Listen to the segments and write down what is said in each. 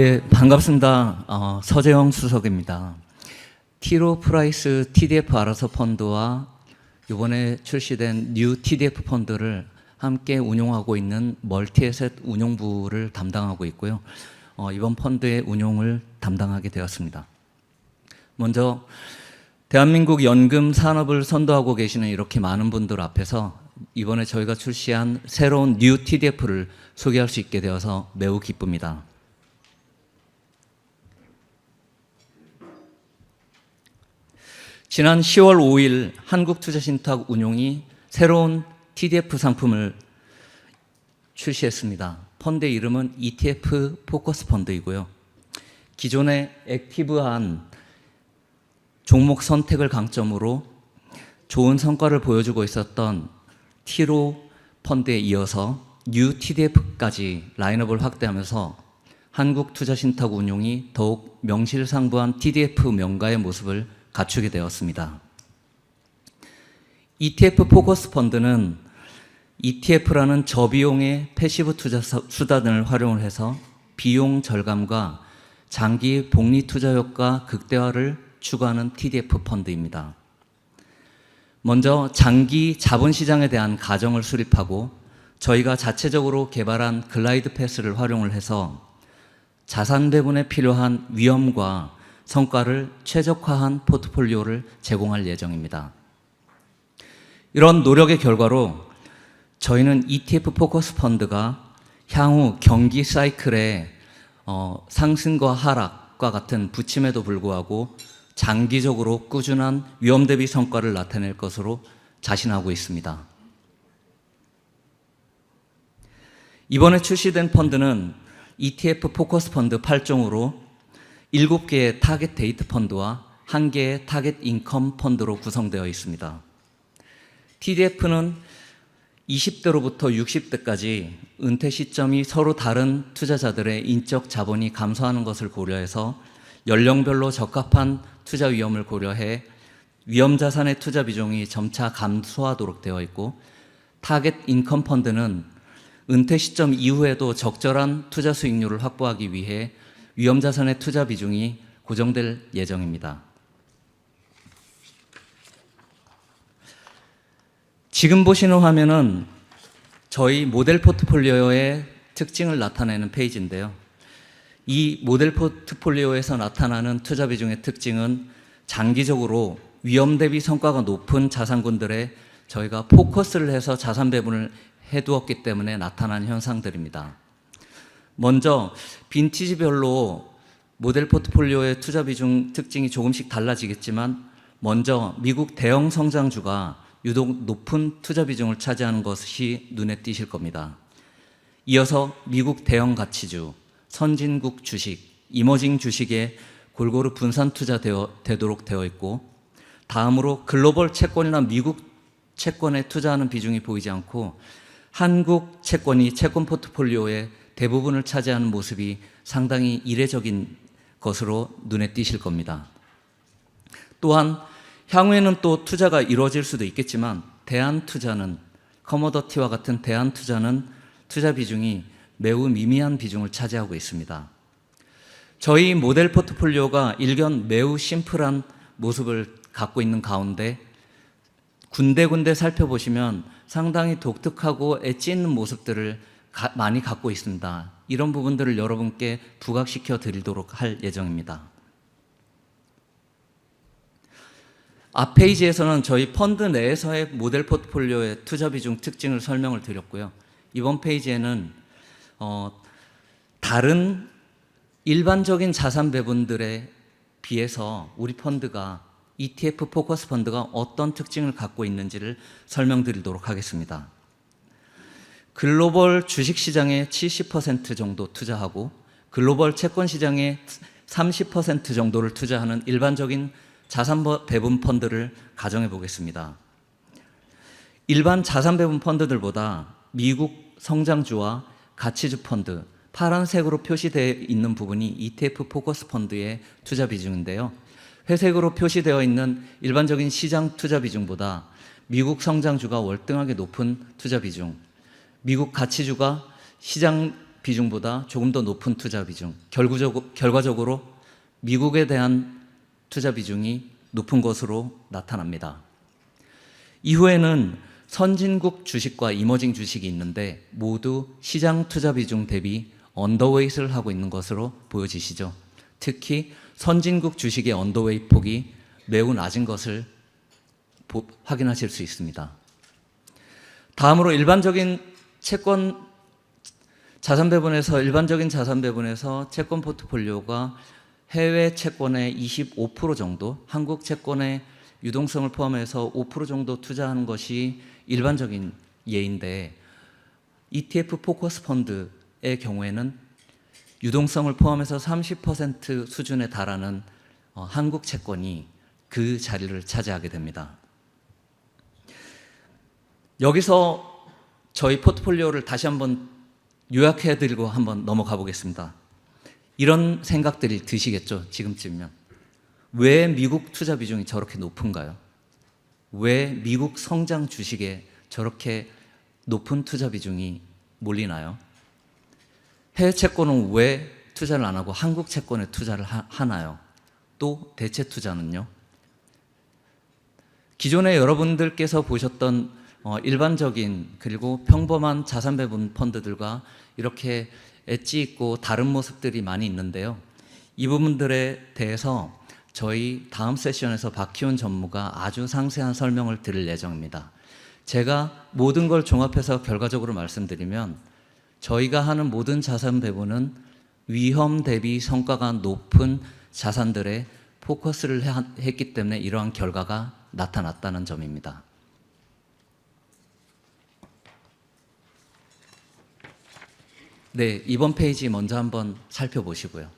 네, 반갑습니다. 어, 서재영 수석입니다. 티로 프라이스 TDF 알아서 펀드와 이번에 출시된 뉴 TDF 펀드를 함께 운용하고 있는 멀티에셋 운용부를 담당하고 있고요. 어, 이번 펀드의 운용을 담당하게 되었습니다. 먼저 대한민국 연금 산업을 선도하고 계시는 이렇게 많은 분들 앞에서 이번에 저희가 출시한 새로운 뉴 TDF를 소개할 수 있게 되어서 매우 기쁩니다. 지난 10월 5일 한국투자신탁 운용이 새로운 TDF 상품을 출시했습니다. 펀드의 이름은 ETF 포커스 펀드이고요. 기존의 액티브한 종목 선택을 강점으로 좋은 성과를 보여주고 있었던 티로 펀드에 이어서 뉴 TDF까지 라인업을 확대하면서 한국 투자신탁 운용이 더욱 명실상부한 TDF 명가의 모습을 갖추게 되었습니다. ETF 포커스 펀드는 ETF라는 저비용의 패시브 투자 서- 수단을 활용을 해서 비용 절감과 장기 복리 투자 효과 극대화를 추구하는 TDF 펀드입니다. 먼저 장기 자본 시장에 대한 가정을 수립하고 저희가 자체적으로 개발한 글라이드 패스를 활용을 해서 자산 배분에 필요한 위험과 성과를 최적화한 포트폴리오를 제공할 예정입니다. 이런 노력의 결과로 저희는 ETF 포커스 펀드가 향후 경기 사이클의 어, 상승과 하락과 같은 부침에도 불구하고 장기적으로 꾸준한 위험 대비 성과를 나타낼 것으로 자신하고 있습니다. 이번에 출시된 펀드는 ETF 포커스 펀드 8종으로 7개의 타겟 데이트 펀드와 1개의 타겟 인컴 펀드로 구성되어 있습니다. TDF는 20대로부터 60대까지 은퇴 시점이 서로 다른 투자자들의 인적 자본이 감소하는 것을 고려해서 연령별로 적합한 투자 위험을 고려해 위험 자산의 투자 비중이 점차 감소하도록 되어 있고 타겟 인컴 펀드는 은퇴 시점 이후에도 적절한 투자 수익률을 확보하기 위해 위험 자산의 투자 비중이 고정될 예정입니다. 지금 보시는 화면은 저희 모델 포트폴리오의 특징을 나타내는 페이지인데요. 이 모델 포트폴리오에서 나타나는 투자 비중의 특징은 장기적으로 위험 대비 성과가 높은 자산군들의 저희가 포커스를 해서 자산 배분을 해두었기 때문에 나타난 현상들입니다. 먼저 빈티지별로 모델 포트폴리오의 투자 비중 특징이 조금씩 달라지겠지만 먼저 미국 대형 성장주가 유독 높은 투자 비중을 차지하는 것이 눈에 띄실 겁니다. 이어서 미국 대형 가치주, 선진국 주식, 이머징 주식에 골고루 분산 투자되도록 되어 있고 다음으로 글로벌 채권이나 미국 채권에 투자하는 비중이 보이지 않고 한국 채권이 채권 포트폴리오의 대부분을 차지하는 모습이 상당히 이례적인 것으로 눈에 띄실 겁니다. 또한 향후에는 또 투자가 이루어질 수도 있겠지만 대안 투자는 커머더티와 같은 대안 투자는 투자 비중이 매우 미미한 비중을 차지하고 있습니다. 저희 모델 포트폴리오가 일견 매우 심플한 모습을 갖고 있는 가운데 군데군데 살펴보시면 상당히 독특하고 엣지 있는 모습들을 가- 많이 갖고 있습니다. 이런 부분들을 여러분께 부각시켜 드리도록 할 예정입니다. 앞 페이지에서는 저희 펀드 내에서의 모델 포트폴리오의 투자 비중 특징을 설명을 드렸고요. 이번 페이지에는 어, 다른 일반적인 자산 배분들에 비해서 우리 펀드가 ETF 포커스 펀드가 어떤 특징을 갖고 있는지를 설명드리도록 하겠습니다. 글로벌 주식 시장에 70% 정도 투자하고 글로벌 채권 시장에 30% 정도를 투자하는 일반적인 자산 배분 펀드를 가정해 보겠습니다. 일반 자산 배분 펀드들보다 미국 성장주와 가치주 펀드, 파란색으로 표시되어 있는 부분이 ETF 포커스 펀드의 투자 비중인데요. 회색으로 표시되어 있는 일반적인 시장 투자 비중보다 미국 성장주가 월등하게 높은 투자 비중, 미국 가치주가 시장 비중보다 조금 더 높은 투자 비중, 결국적, 결과적으로 미국에 대한 투자 비중이 높은 것으로 나타납니다. 이후에는 선진국 주식과 이머징 주식이 있는데 모두 시장 투자 비중 대비 언더웨이트를 하고 있는 것으로 보여지시죠. 특히 선진국 주식의 언더웨이트 폭이 매우 낮은 것을 보- 확인하실 수 있습니다. 다음으로 일반적인 채권 자산 배분에서 일반적인 자산 배분에서 채권 포트폴리오가 해외 채권의 25% 정도, 한국 채권의 유동성을 포함해서 5% 정도 투자하는 것이 일반적인 예인데 ETF 포커스 펀드의 경우에는 유동성을 포함해서 30% 수준에 달하는 어, 한국 채권이 그 자리를 차지하게 됩니다. 여기서 저희 포트폴리오를 다시 한번 요약해 드리고 한번 넘어가 보겠습니다. 이런 생각들이 드시겠죠, 지금쯤이면. 왜 미국 투자 비중이 저렇게 높은가요? 왜 미국 성장 주식에 저렇게 높은 투자 비중이 몰리나요? 해외 채권은 왜 투자를 안 하고 한국 채권에 투자를 하, 하나요? 또 대체 투자는요? 기존에 여러분들께서 보셨던 어, 일반적인 그리고 평범한 자산 배분 펀드들과 이렇게 엣지 있고 다른 모습들이 많이 있는데요. 이 부분들에 대해서 저희 다음 세션에서 박희훈 전무가 아주 상세한 설명을 드릴 예정입니다. 제가 모든 걸 종합해서 결과적으로 말씀드리면 저희가 하는 모든 자산 배분은 위험 대비 성과가 높은 자산들에 포커스를 해- 했기 때문에 이러한 결과가 나타났다는 점입니다. 네, 이번 페이지 먼저 한번 살펴보시고요.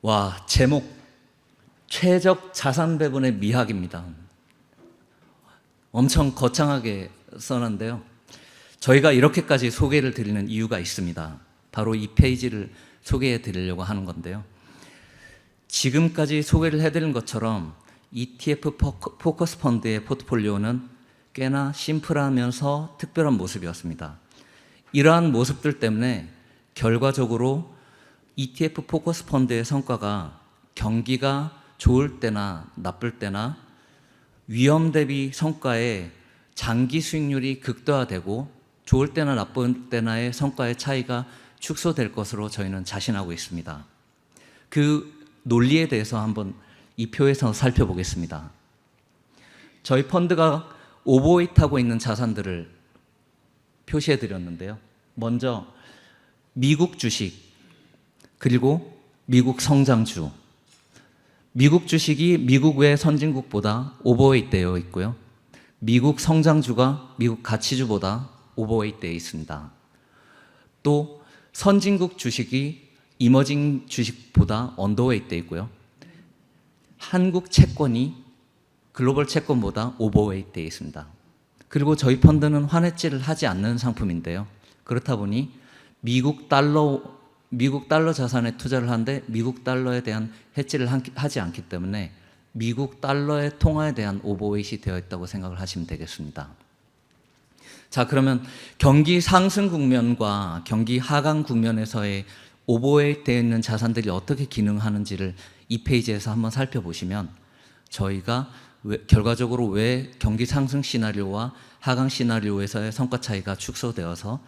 와, 제목 최적 자산 배분의 미학입니다. 엄청 거창하게 써놨는데요. 저희가 이렇게까지 소개를 드리는 이유가 있습니다. 바로 이 페이지를 소개해 드리려고 하는 건데요. 지금까지 소개를 해드린 것처럼 ETF 포커- 포커스 펀드의 포트폴리오는 꽤나 심플하면서 특별한 모습이었습니다. 이러한 모습들 때문에 결과적으로 ETF 포커스 펀드의 성과가 경기가 좋을 때나 나쁠 때나 위험 대비 성과의 장기 수익률이 극대화되고 좋을 때나 나쁠 때나의 성과의 차이가 축소될 것으로 저희는 자신하고 있습니다. 그 논리에 대해서 한번 이 표에서 살펴보겠습니다. 저희 펀드가 오버웨이트하고 있는 자산들을 표시해 드렸는데요. 먼저 미국 주식 그리고 미국 성장주 미국 주식이 미국 외 선진국보다 오버웨이트 되어 있고요. 미국 성장주가 미국 가치주보다 오버웨이트 되어 있습니다. 또 선진국 주식이 이머징 주식보다 언더웨이트 되어 있고요. 한국 채권이 글로벌 채권보다 오버웨이트 되어 있습니다. 그리고 저희 펀드는 환해지를 하지 않는 상품인데요. 그렇다 보니 미국 달러 미국 달러 자산에 투자를 하는데 미국 달러에 대한 해지를 한- 하지 않기 때문에 미국 달러의 통화에 대한 오버웨이트이 되어 있다고 생각을 하시면 되겠습니다. 자, 그러면 경기 상승 국면과 경기 하강 국면에서의 오버웨이트 되어 있는 자산들이 어떻게 기능하는지를 이 페이지에서 한번 살펴보시면 저희가 왜- 결과적으로 왜 경기 상승 시나리오와 하강 시나리오에서의 성과 차이가 축소되어서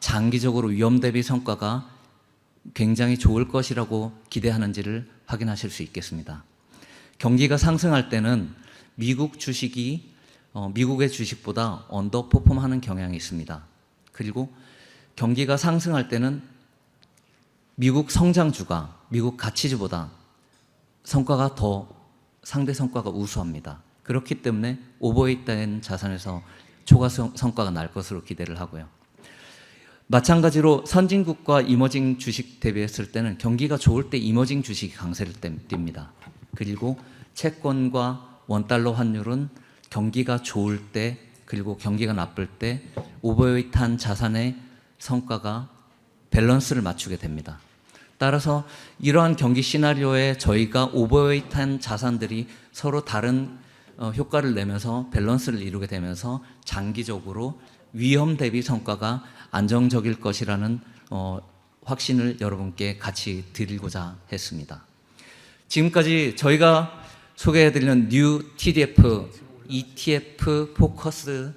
장기적으로 위험 대비 성과가 굉장히 좋을 것이라고 기대하는지를 확인하실 수 있겠습니다. 경기가 상승할 때는 미국 주식이 어, 미국의 주식보다 언더 퍼폼하는 경향이 있습니다. 그리고 경기가 상승할 때는 미국 성장주가 미국 가치주보다 성과가 더 상대 성과가 우수합니다. 그렇기 때문에 오버웨이트된 자산에서 초과 성- 성과가 날 것으로 기대를 하고요. 마찬가지로 선진국과 이머징 주식 대비했을 때는 경기가 좋을 때 이머징 주식이 강세를 띱- 띱니다. 그리고 채권과 원달러 환율은 경기가 좋을 때 그리고 경기가 나쁠 때 오버웨이트한 자산의 성과가 밸런스를 맞추게 됩니다. 따라서 이러한 경기 시나리오에 저희가 오버웨이트한 자산들이 서로 다른 어, 효과를 내면서 밸런스를 이루게 되면서 장기적으로 위험 대비 성과가 안정적일 것이라는 어, 확신을 여러분께 같이 드리고자 했습니다. 지금까지 저희가 소개해드리는 뉴 TDF ETF 포커스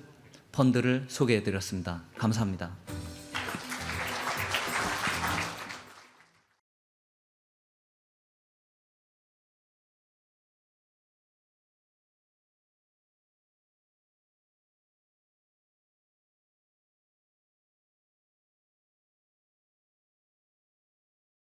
펀드를 소개해드렸습니다. 감사합니다.